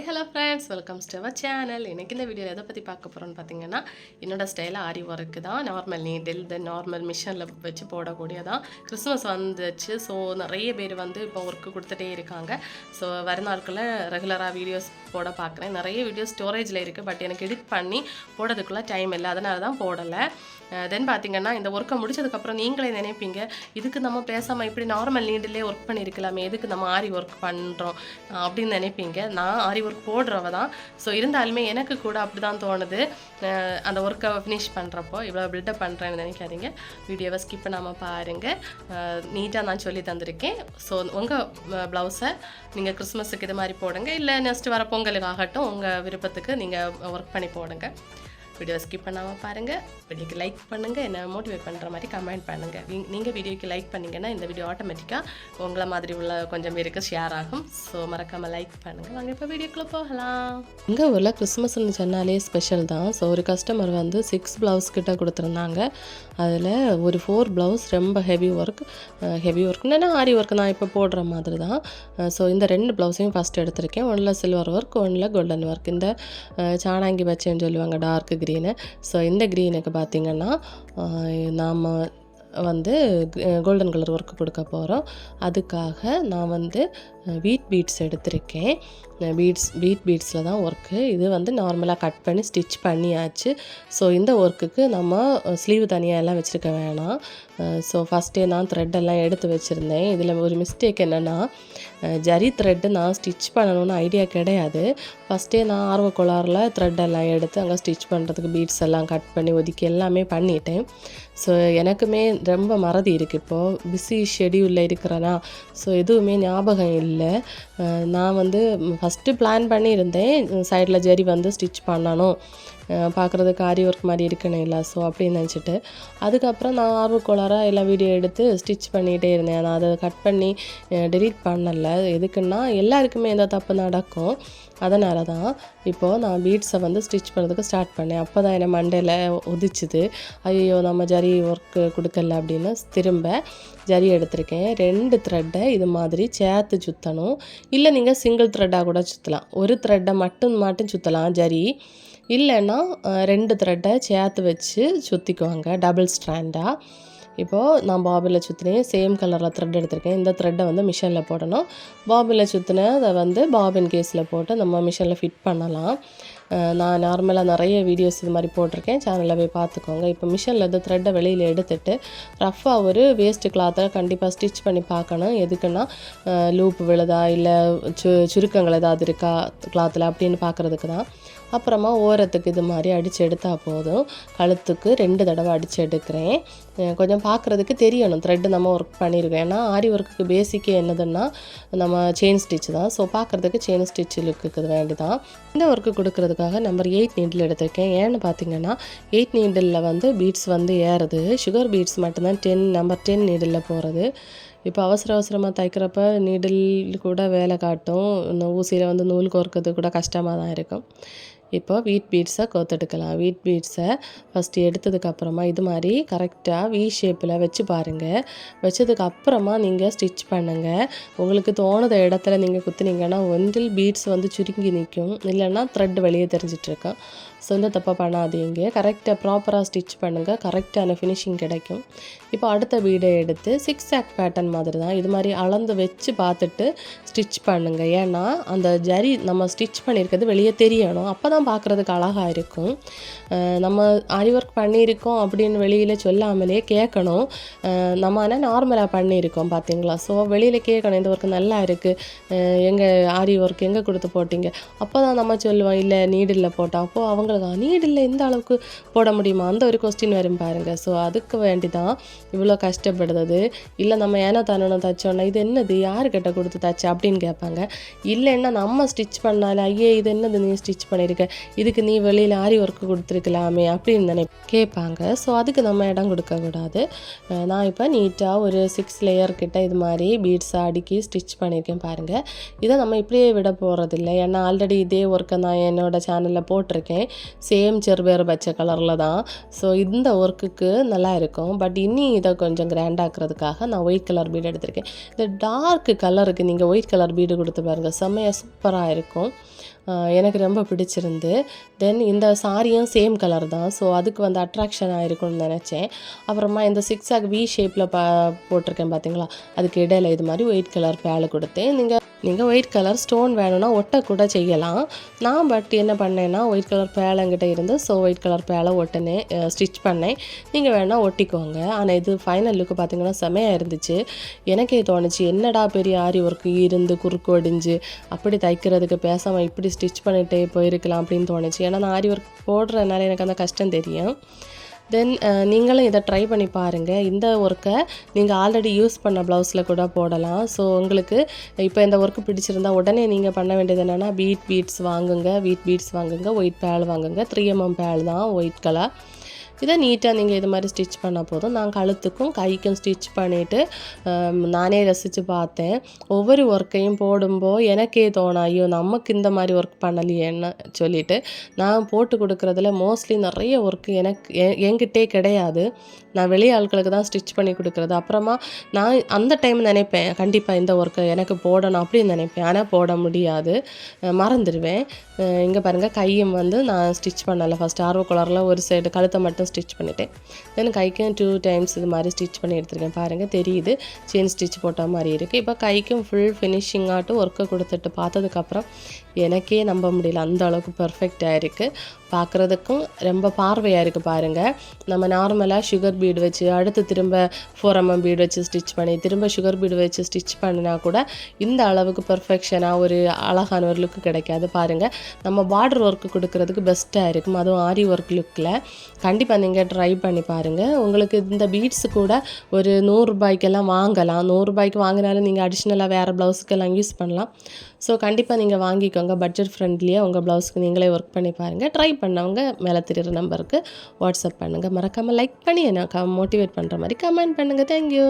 Hi hello friends welcome to our channel எனக்கு இந்த வீடியோவில் எதை பற்றி பார்க்க போகிறோன்னு பார்த்தீங்கன்னா என்னோட ஸ்டைல் ஆரி ஒர்க்கு தான் நார்மல் நீடில் தென் நார்மல் மிஷினில் வச்சு போடக்கூடியதான் கிறிஸ்மஸ் வந்துச்சு. ஸோ நிறைய பேர் வந்து இப்போ ஒர்க்கு கொடுத்துட்டே இருக்காங்க. ஸோ வர நாட்களில் ரெகுலராக வீடியோஸ் போட பார்க்குறேன். நிறைய வீடியோஸ் ஸ்டோரேஜில் இருக்குது பட் எனக்கு எடிட் பண்ணி போடுறதுக்குள்ளே டைம் இல்லை. அதனால தான் போடலை. தென் பார்த்தீங்கன்னா இந்த ஒர்க்கை முடிச்சதுக்கப்புறம் நீங்களே நினைப்பீங்க இதுக்கு நம்ம பேசாமல் இப்படி நார்மல் நீடிலே ஒர்க் பண்ணியிருக்கலாமே எதுக்கு நம்ம ஆரி ஒர்க் பண்ணுறோம் அப்படின்னு நினைப்பீங்க. நான் ஆரி ஒர்க் போடுறவ தான். ஸோ இருந்தாலுமே எனக்கு கூட அப்படி தான் தோணுது அந்த ஒர்க்கை ஃபினிஷ் பண்ணுறப்போ இவ்வளோ பில்டப் பண்ணுறேன்னு நினைக்காதீங்க. வீடியோவை ஸ்கிப் பண்ணாமல் பாருங்கள் நீட்டாக நான் சொல்லி தந்திருக்கேன். ஸோ உங்கள் ப்ளவுஸை நீங்கள் கிறிஸ்மஸுக்கு இது மாதிரி போடுங்க. இல்லை நெக்ஸ்ட் வர பொங்கலுக்காகட்டும் உங்கள் விருப்பத்துக்கு நீங்கள் ஒர்க் பண்ணி போடுங்க. வீடியோ ஸ்கிப் பண்ணாமல் பாருங்கள் வீடியோக்கு லைக் பண்ணுங்கள் என்ன மோட்டிவேட் பண்ணுற மாதிரி கமெண்ட் பண்ணுங்கள் நீங்கள் வீடியோக்கு லைக் பண்ணிங்கன்னா இந்த வீடியோ ஆட்டோமேட்டிக்காக உங்களை மாதிரி உள்ள கொஞ்சம் பேருக்கு ஷேர் ஆகும். ஸோ மறக்காமல் லைக் பண்ணுங்கள் வாங்க இப்போ வீடியோக்குள்ளே போகலாம். எங்கள் ஊரில் கிறிஸ்மஸ்னு சொன்னாலே ஸ்பெஷல் தான். ஸோ ஒரு கஸ்டமர் வந்து சிக்ஸ் ப்ளவுஸ் கிட்ட கொடுத்துருந்தாங்க. அதில் ஒரு ஃபோர் ப்ளவுஸ் ரொம்ப ஹெவி ஒர்க் ஹெவி ஒர்க்னா ஆரி ஒர்க் நான் இப்போ போடுற மாதிரி தான். ஸோ இந்த ரெண்டு ப்ளவுஸையும் ஃபஸ்ட் எடுத்திருக்கேன். ஒன்றில் சில்வர் ஒர்க் ஒன்றில் கோல்டன் ஒர்க் இந்த சாணாங்கி பச்சைன்னு சொல்லுவாங்க டார்க் க்ரீனு ஸோ இந்த க்ரீனுக்கு பார்த்திங்கன்னா நாம் வந்து கோல்டன் கலர் ஒர்க் கொடுக்க போகிறோம் அதுக்காக நான் வந்து வீட் பீட்ஸ் எடுத்திருக்கேன். பீட்ஸ் வீட் பீட்ஸில் தான் ஒர்க்கு இது வந்து நார்மலாக கட் பண்ணி ஸ்டிச் பண்ணியாச்சு. ஸோ இந்த ஒர்க்குக்கு நம்ம ஸ்லீவ் தனியாக எல்லாம் வச்சுருக்க வேணாம். ஸோ ஃபஸ்ட்டே நான் த்ரெட்டெல்லாம் எல்லாம் எடுத்து வச்சுருந்தேன். இதில் ஒரு மிஸ்டேக் என்னென்னா ஜரி த்ரெட்டு நான் ஸ்டிச் பண்ணணும்னு ஐடியா கிடையாது. ஃபஸ்ட்டே நான் ஆர்வ கோளாறில் த்ரெட் எல்லாம் எடுத்து அங்கே ஸ்டிச் பண்ணுறதுக்கு பீட்ஸ் எல்லாம் கட் பண்ணி ஒதுக்கி எல்லாமே பண்ணிட்டேன். ஸோ எனக்குமே ரொம்ப மறதி இருக்குது இப்போது பிஸி ஷெடியூலில் இருக்கிறனா ஸோ எதுவுமே ஞாபகம் இல்லை. இல்லை. நான் வந்து ஃபஸ்ட்டு பிளான் பண்ணியிருந்தேன். சைடில் ஜரி வந்து ஸ்டிச் பண்ணணும். பார்க்குறதுக்கு ஆரி ஒர்க் மாதிரி இருக்கணும் இல்லை. ஸோ அப்படின்னு நினச்சிட்டு அதுக்கப்புறம் நான் ஆர்வக்கோளாராக எல்லாம் வீடியோ எடுத்து ஸ்டிச் பண்ணிகிட்டே இருந்தேன். நான் அதை கட் பண்ணி டெலீட் பண்ணலை. எதுக்குன்னா எல்லாருக்குமே எந்த தப்பு நடக்கும் அதனால தான் இப்போது நான் பீட்ஸை வந்து ஸ்டிச் பண்ணுறதுக்கு ஸ்டார்ட் பண்ணேன். அப்போ தான் என்ன மண்டையில் உதிச்சுது. ஐயோ நம்ம ஜரி ஒர்க்கு கொடுக்கல அப்படின்னு திரும்ப ஜரி எடுத்திருக்கேன். ரெண்டு த்ரெட்டை இது மாதிரி சேர்த்து சுற்றணும் இல்லை நீங்கள் சிங்கிள் த்ரெட்டாக கூட சுற்றலாம் ஒரு த்ரெட்டை மட்டும் மட்டும் சுற்றலாம் ஜரி. இல்லைன்னா ரெண்டு த்ரெட்டை சேர்த்து வச்சு சுற்றிக்குவாங்க டபுள் ஸ்ட்ராண்டாக இப்போது நான் பாபில் சுற்றினேன் சேம் கலரில் த்ரெட் எடுத்திருக்கேன். இந்த த்ரெட்டை வந்து மிஷினில் போடணும். பாபில் சுற்றின அதை வந்து பாபின் கேஸில் போட்டு நம்ம மிஷினில் ஃபிட் பண்ணலாம். நான் நார்மலாக நிறைய வீடியோஸ் இது மாதிரி போட்டிருக்கேன். சேனலில் போய் பார்த்துக்கோங்க. இப்போ மிஷினில் இந்த த்ரெட்டை வெளியில் எடுத்துட்டு ரஃப்பாக ஒரு வேஸ்ட்டு கிளாத்தை கண்டிப்பாக ஸ்டிச் பண்ணி பார்க்கணும். எதுக்குன்னா லூப் விழுதா? இல்லை சு சுருக்கங்கள் ஏதாவது இருக்கா? கிளாத்தில் அப்படின்னு பார்க்குறதுக்கு தான். அப்புறமா ஓரத்துக்கு இது மாதிரி அடித்து எடுத்தால் போதும். கழுத்துக்கு ரெண்டு தடவை அடித்து எடுக்கிறேன். கொஞ்சம் பார்க்குறதுக்கு தெரியணும். த்ரெட்டு நம்ம ஒர்க் பண்ணியிருக்கோம் ஏன்னா ஆரி ஒர்க்குக்கு பேசிக்கே என்னதுன்னா நம்ம செயின் ஸ்டிச் தான். ஸோ பார்க்குறதுக்கு செயின் ஸ்டிச் லுக்குக்கு வேண்டி தான் இந்த ஒர்க்கு கொடுக்கறதுக்காக நம்பர் எயிட் நீடில் எடுத்திருக்கேன். ஏன்னு பார்த்தீங்கன்னா எயிட் நீடிலில் வந்து பீட்ஸ் வந்து ஏறுது. சுகர் பீட்ஸ் மட்டும்தான் டென் நம்பர் டென் நீடலில் போகிறது இப்போ அவசர அவசரமாக தைக்கிறப்ப நீடில் கூட வேலை காட்டும். இந்த ஊசியில் வந்து நூல் கோர்க்கிறது கூட கஷ்டமாக தான் இருக்கும். இப்போ வீட் பீட்ஸை கோத்தெடுக்கலாம். வீட் பீட்ஸை ஃபஸ்ட்டு எடுத்ததுக்கப்புறமா இது மாதிரி கரெக்டாக வி ஷேப்பில் வச்சு பாருங்கள் வச்சதுக்கப்புறமா நீங்கள் ஸ்டிச் பண்ணுங்கள் உங்களுக்கு தோணுத இடத்துல நீங்கள் குத்துனீங்கன்னா ஒன்றில் பீட்ஸ் வந்து சுருங்கி நிற்கும். இல்லைன்னா த்ரெட் வெளியே தெரிஞ்சிட்ருக்கோம். ஸோ இந்த தப்பை பண்ணாதீங்க. கரெக்டாக ப்ராப்பராக ஸ்டிச் பண்ணுங்கள் கரெக்டான ஃபினிஷிங் கிடைக்கும். இப்போ அடுத்த வீடை எடுத்து சிக்ஸ் ஆக் பேட்டர்ன் மாதிரி தான் இது மாதிரி அளந்து வச்சு பார்த்துட்டு ஸ்டிச் பண்ணுங்கள் ஏன்னா அந்த ஜரி நம்ம ஸ்டிச் பண்ணியிருக்கிறது வெளியே தெரியணும். அப்போ தான் பார்க்குறதுக்கு அழகாக இருக்கும். நம்ம ஆரி ஒர்க் பண்ணியிருக்கோம் அப்படின்னு வெளியில் சொல்லாமலே கேட்கணும். நம்ம ஆனால் நார்மலாக பண்ணியிருக்கோம் பார்த்தீங்களா ஸோ வெளியில் கேட்கணும். இந்த ஒர்க் நல்லா இருக்குது எங்கே ஆரி ஒர்க் எங்கே கொடுத்து போட்டீங்க? அப்போ தான் நம்ம சொல்லுவோம் இல்லை நீடில் போட்டோம் அப்போது அவங்களுக்கு நீடில் எந்த அளவுக்கு போட முடியுமா? அந்த ஒரு கொஸ்டின் வரும் பாருங்கள் ஸோ அதுக்கு வேண்டி தான் இவ்வளோ கஷ்டப்படுறது. இல்லை நம்ம ஏனோ தானோ தைச்சோன்னா இது என்னது? யாருக்கிட்ட கொடுத்து தச்சு? அப்படின்னு கேட்பாங்க. இல்லைன்னா நம்ம ஸ்டிச் பண்ணால ஐயே இது என்னது? நீ ஸ்டிச் பண்ணியிருக்க இதுக்கு நீ வெளியில் ஆரி ஒர்க்கு கொடுத்துருக்கலாமே அப்படின்னு தானே கேட்பாங்க. ஸோ அதுக்கு நம்ம இடம் கொடுக்கக்கூடாது நான் இப்போ நீட்டாக ஒரு சிக்ஸ் லேயர் கிட்ட இது மாதிரி பீட்ஸை அடுக்கி ஸ்டிச் பண்ணியிருக்கேன் பாருங்கள் இதை நம்ம இப்படியே விட போகிறதில்ல ஏன்னா ஆல்ரெடி இதே ஒர்க்கை நான் என்னோடய சேனலில் போட்டிருக்கேன். சேம் செருவேறு பச்சை கலரில் தான். ஸோ இந்த ஒர்க்குக்கு நல்லா இருக்கும். பட் இனி இதை கொஞ்சம் கிராண்டாக்குறதுக்காக நான் ஒயிட் கலர் பீடு எடுத்திருக்கேன். இந்த டார்க் கலருக்கு நீங்கள் ஒயிட் கலர் பீடு கொடுத்து பாருங்கள் செம்மையாக சூப்பராக இருக்கும். எனக்கு ரொம்ப பிடிச்சிருந்து. தென் இந்த சாரியும் சேம் கலர் தான். ஸோ அதுக்கு வந்து அட்ராக்ஷன் இருக்கும்னு நினச்சேன். அப்புறமா இந்த சிக்ஸாக் வி ஷேப்பில் பா போட்டிருக்கேன் பார்த்தீங்களா அதுக்கு இடையில இது மாதிரி ஒயிட் கலர் பேலை கொடுத்தேன். நீங்கள் நீங்கள் ஒயிட் கலர் ஸ்டோன் வேணும்னா ஒட்ட கூட செய்யலாம். நான் பட் என்ன பண்ணேன்னா ஒயிட் கலர் பேலங்கிட்ட இருந்து ஸோ ஒயிட் கலர் பேலை ஒட்டினே ஸ்டிச் பண்ணேன். நீங்கள் வேணால் ஒட்டிக்கோங்க. ஆனால் இது ஃபைனல் லுக்கு பார்த்தீங்கன்னா செமையாக இருந்துச்சு. எனக்கே தோணுச்சு என்னடா பெரிய ஆரி ஒர்க்கு இருந்து குறுக்கு ஒடிஞ்சு அப்படி தைக்கிறதுக்கு பேசாமல் இப்படி ஸ்டிச் பண்ணிகிட்டே போயிருக்கலாம் அப்படின்னு தோணுச்சு. ஏன்னா நான் ஆரி ஒர்க் போடுறதுனால எனக்கு அந்த கஷ்டம் தெரியும். தென் uh, நீங்களும் இதை ட்ரை பண்ணி பாருங்கள் இந்த ஒர்க்கை நீங்கள் ஆல்ரெடி யூஸ் பண்ண ப்ளவுஸில் கூட போடலாம். ஸோ உங்களுக்கு இப்போ இந்த ஒர்க்கு பிடிச்சிருந்தா உடனே நீங்கள் பண்ண வேண்டியது என்னென்னா பீட் பீட்ஸ் வாங்குங்க. வீட் பீட்ஸ் வாங்குங்க. ஒயிட் பேல் வாங்குங்க. த்ரீ எம்எம் பேல் தான் ஒயிட் கலர் இதை நீட்டாக நீங்கள் இது மாதிரி ஸ்டிச் பண்ணால் போதும். நான் கழுத்துக்கும் கைக்கும் ஸ்டிச் பண்ணிவிட்டு நானே ரசித்து பார்த்தேன். ஒவ்வொரு ஒர்க்கையும் போடும்போது எனக்கே தோணும் ஐயோ நமக்கு இந்த மாதிரி ஒர்க் பண்ணலையேன்னு சொல்லிட்டு நான் போட்டு கொடுக்குறதுல மோஸ்ட்லி நிறைய ஒர்க்கு எனக்கு எ- என்கிட்டே கிடையாது. நான் வெளி ஆட்களுக்கு தான் ஸ்டிச் பண்ணி கொடுக்குறது. அப்புறமா நான் அந்த டைம் நினைப்பேன் கண்டிப்பாக இந்த ஒர்க்கை எனக்கு போடணும் அப்படின்னு நினைப்பேன். ஆனால் போட முடியாது. மறந்துடுவேன். இங்கே பாருங்கள் கையும் வந்து நான் ஸ்டிச் பண்ணலை. ஃபஸ்ட் ஆர்வ கலரில் ஒரு சைடு கழுத்தை மட்டும் ஸ்டிச் பண்ணிட்டேன். தென் கைக்கும் டூ டைம்ஸ் இது மாதிரி ஸ்டிச் பண்ணி எடுத்திருக்கேன். பாருங்கள் தெரியுது. செயின் ஸ்டிச் போட்ட மாதிரி இருக்குது இப்போ கைக்கும் ஃபுல் ஃபினிஷிங்காகட்டும் ஒர்க்கை கொடுத்துட்டு பார்த்ததுக்கப்புறம் எனக்கே நம்ப முடியல. அந்த அளவுக்கு பர்ஃபெக்டாக இருக்குது பார்க்குறதுக்கும் ரொம்ப பார்வையாக இருக்குது பாருங்கள் நம்ம நார்மலாக சுகர் பீடு வச்சு அடுத்து திரும்ப ஃபோர் எம்எம் பீடு வச்சு ஸ்டிச் பண்ணி திரும்ப சுகர் பீடு வச்சு ஸ்டிச் பண்ணினா கூட இந்த அளவுக்கு பர்ஃபெக்ஷனாக ஒரு அழகான ஒரு லுக்கு கிடைக்காது. பாருங்கள் நம்ம பார்டர் ஒர்க்கு கொடுக்கறதுக்கு பெஸ்ட்டாக இருக்கும். அதுவும் ஆரி ஒர்க் லுக்கில் கண்டிப்பாக நீங்கள் ட்ரை பண்ணி பாருங்கள் உங்களுக்கு இந்த பீட்ஸ் கூட ஒரு நூறுரூபாய்க்கெல்லாம் வாங்கலாம். நூறுரூபாய்க்கு வாங்கினாலும் நீங்கள் அடிஷ்னலாக வேறு ப்ளவுஸுக்கெல்லாம் யூஸ் பண்ணலாம். ஸோ கண்டிப்பாக நீங்கள் வாங்கிக்கோங்க. பட்ஜெட் ஃப்ரெண்ட்லியாக உங்கள் ப்ளவுஸ்க்கு நீங்களே ஒர்க் பண்ணி பாருங்கள் ட்ரை பண்ணவங்க மேலே தெரியுற நம்பருக்கு வாட்ஸ்அப் பண்ணுங்கள் மறக்காமல் லைக் பண்ணி எனக்கு மோட்டிவேட் பண்ணுற மாதிரி கமெண்ட் பண்ணுங்கள் தேங்க்யூ